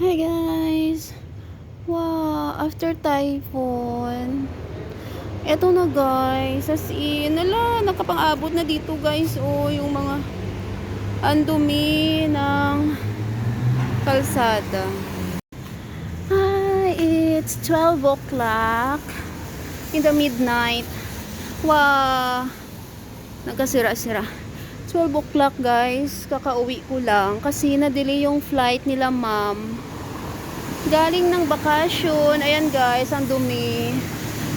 Hi guys! Wow, after typhoon, eto na guys, as in, ala, nakapang-abot na dito guys, oh, yung mga andumi ng kalsada. Hi, it's 12 o'clock in the midnight. Wow, nagkasira-sira. 12 o'clock guys, kakauwi ko lang kasi na-delay yung flight nila ma'am. Galing ng bakasyon, ayan guys, ang dumi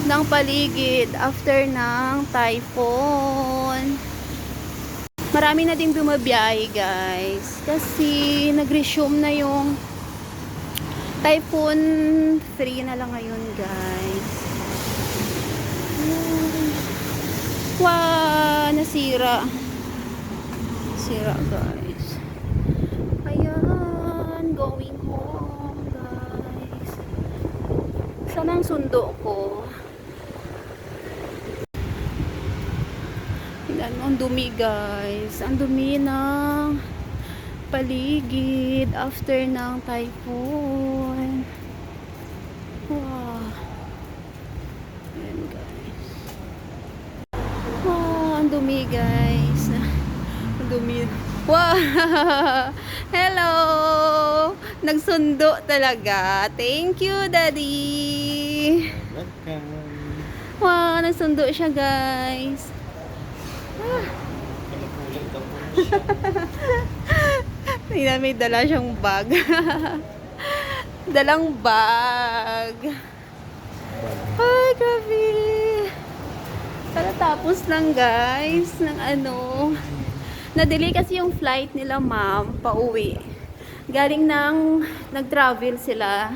ng paligid after ng typhoon. Marami na din bumabiyahe guys kasi nag-resume na yung typhoon 3 na lang ngayon guys. Wow, nasira. Sira guys. Ayan, going Saan ang sundo ko? Tingnan mo, ang dumi guys. Ang dumi ng paligid after ng typhoon. Wow. Ayan guys. Wow, ang dumi guys. Ang dumi. Wow! Hello! Nagsundo talaga. Thank you, Daddy! Welcome. Wow, nagsundo siya, guys. Siya. Tingnan, may dala siyang bag. Dalang bag. Ay, grabe. Para tapos lang, guys, ng ano. Na-delay kasi yung flight nila, ma'am, pauwi. Galing ng, nag-travel sila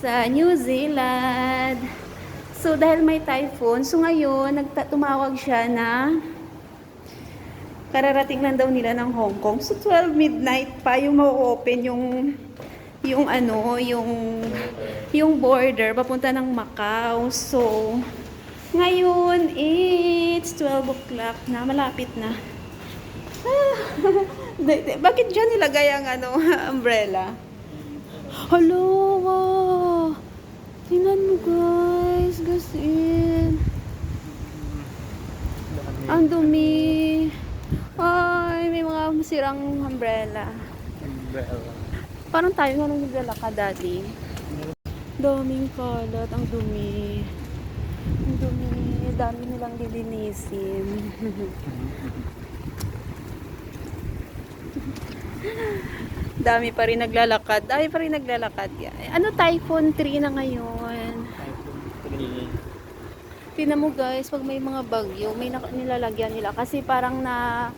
sa New Zealand. So, dahil may typhoon, so ngayon, nagta- tumawag siya na kararating lang daw nila ng Hong Kong. So, 12 midnight pa yung ma-open yung yung ano, yung yung border papunta ng Macau. So, ngayon, it's 12 o'clock na, malapit na. Ah, Bakit dyan nilagay ang ano, umbrella? Hello, wow. Tingnan mo guys, gas in. Ang dumi. Ay, may mga masirang umbrella. Umbrella. Parang tayo nga nung naglalakad dati. Daming kalat, ang dumi. Ang dumi, dami nilang lilinisin. dami pa rin naglalakad. Dami pa rin naglalakad. Ano, typhoon 3 na ngayon. Tingnan mo guys, pag may mga bagyo, may nilalagyan nila. Kasi parang na,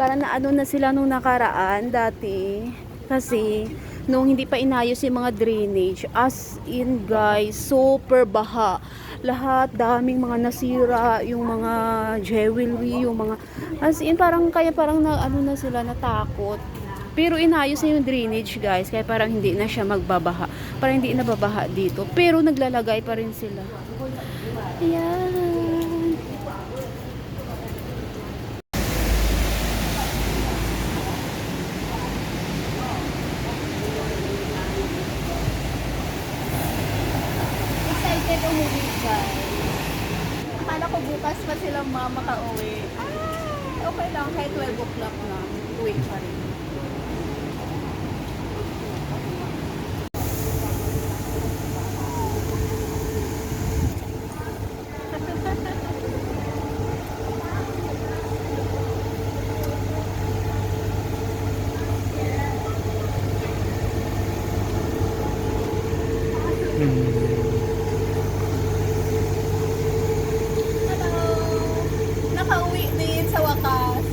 parang na ano na sila nung nakaraan dati. Kasi, nung hindi pa inayos yung mga drainage, as in guys, super baha. Lahat, daming mga nasira, yung mga jewelry, yung mga, as in parang, kaya parang na, ano na sila, natakot. Pero inayos na yung drainage guys, kaya parang hindi na siya magbabaha. Parang hindi na babaha dito. Pero naglalagay pa rin sila. Ayan. Excited ko bukas pa silang mama ka-uwi. Ah, okay lang. Kahit 12 o'clock na. Uwi pa rin. Hello! Nakauwi din sa wakas.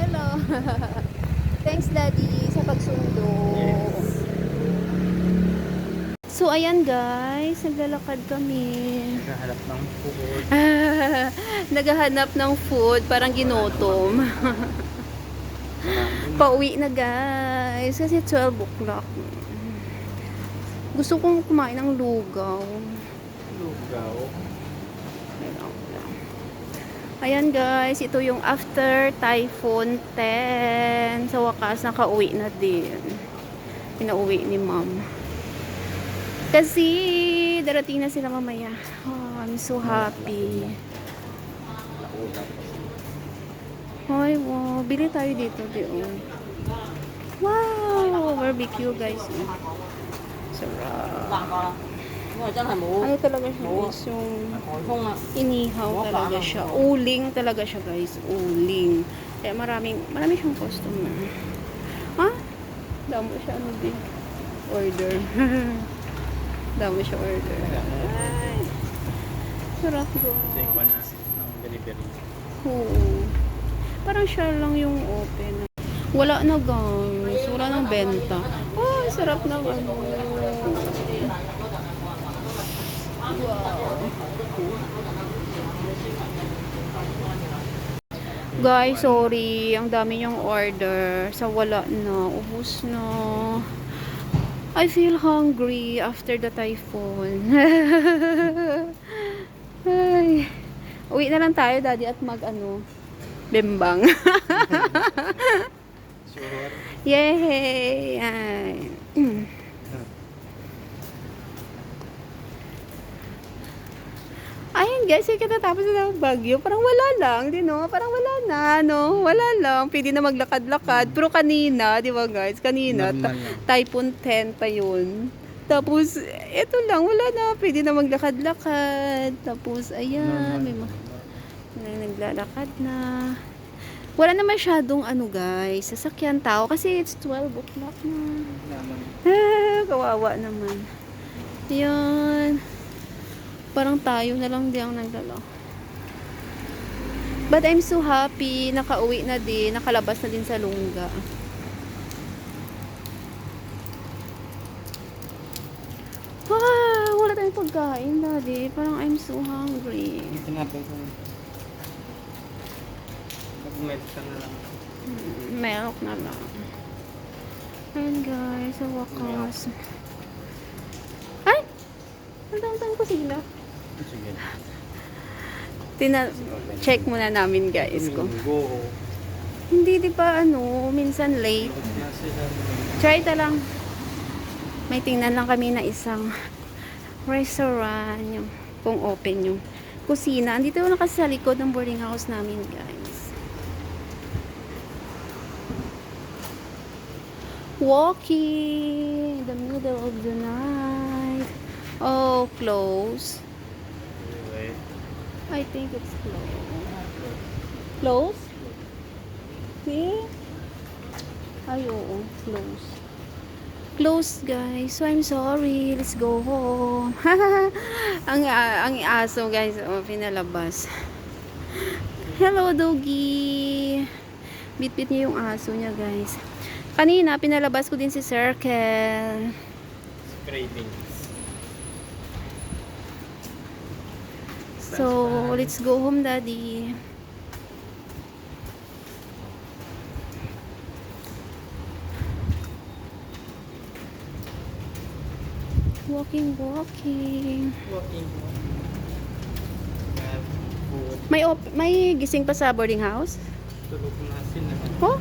Hello! Thanks, Daddy, sa pagsundo. Yes. So, ayan guys, naglalakad kami. Naghahanap ng food. Naghahanap ng food, parang ginutom. Pauwi na guys, kasi 12 o'clock. Gusto kong kumain ng lugaw. Lugaw. Ayan guys, ito yung after Typhoon 10. Sa wakas, nakauwi na din. Pinauwi ni ma'am. Kasi darating na sila mamaya. Oh, I'm so happy. Hoy, wow. Bili tayo dito, Dion. Wow! Barbecue, guys. Sarap. Ano talaga siya, guys? Yung inihaw talaga siya. Uling talaga siya, guys. Uling. Kaya maraming, marami siyang customer. Ha? Damo siya, ano din. Order. Damo siya order. Ay. Sarap go. Kasi ikuha na ng delivery. Oo. Parang siya lang yung open. Wala na guys. Wala nang benta. Oh, sarap na ano. Wow. Guys, sorry. Ang dami niyong order. Sa wala na. Ubus na. I feel hungry after the typhoon. Ay. Uwi na lang tayo, daddy, at mag ano, bimbang. Sure. Yay! Ay. guys, yung katatapos na ng bagyo, parang wala lang, di no? Parang wala na, no? Wala lang, pwede na maglakad-lakad. Pero kanina, di ba guys, kanina, Normal typhoon 10 pa yun. Tapos, eto lang, wala na, pwede na maglakad-lakad. Tapos, ayan, may mga na naglalakad na. Wala na masyadong ano guys, sasakyan tao kasi it's 12 o'clock na. Ah, kawawa naman. Yan. Parang tayo na lang din ang nagdala. But I'm so happy, nakauwi na din, nakalabas na din sa lungga. Ah, wala tayong pagkain, daddy. Parang I'm so hungry. Tinapay ko. Mag-med ka na lang. Milk na lang. Ayan guys, sa wakas. Ay! Nandang ko sila. Sige. Tina check muna namin guys ko. Hindi di ba ano, minsan late. Try ta lang. May tingnan lang kami na isang restaurant yung kung open yung kusina. Andito na kasi sa likod ng boarding house namin, guys. Walking in the middle of the night. Oh, close. I think it's close. Close? See? Ay, oo. Close. Close, guys. So, I'm sorry. Let's go home. ang, ah, ang aso, guys, oh, pinalabas. Hello, doggy. Bit-bit niya yung aso niya, guys. Kanina, pinalabas ko din si Circle. Cravings. So, let's go home, daddy. Walking, walking. Walking. May op- may gising pa sa boarding house? Tulog na sila. Oh,